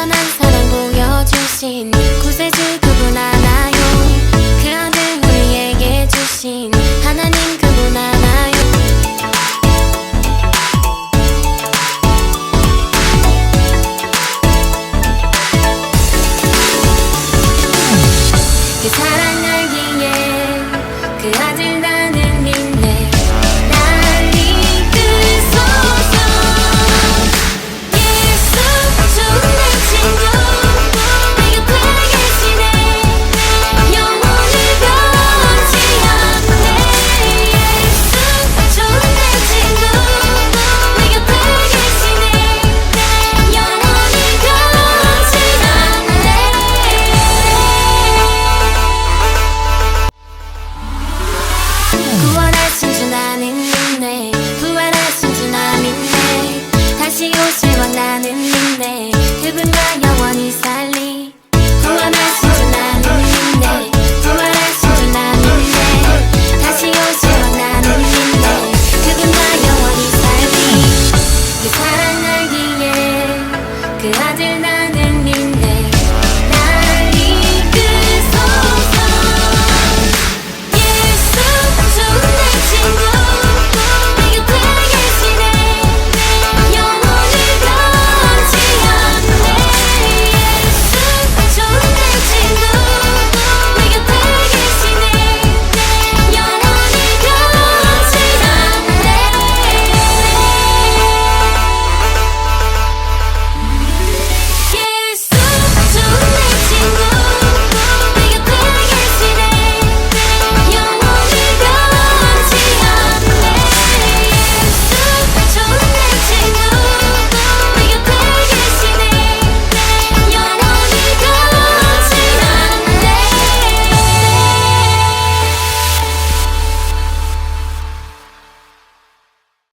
온전한 사랑 보여주신 구세주 그 다시 오실 건 나는 믿네 두 분 다 영원히 살리. 구원할 수 있나는 믿네 공원하신 줄 나는 믿네 다시 오실 건 나는 믿네 두 분 다 영원히 살리. 그 사랑 알기에 그 아들 난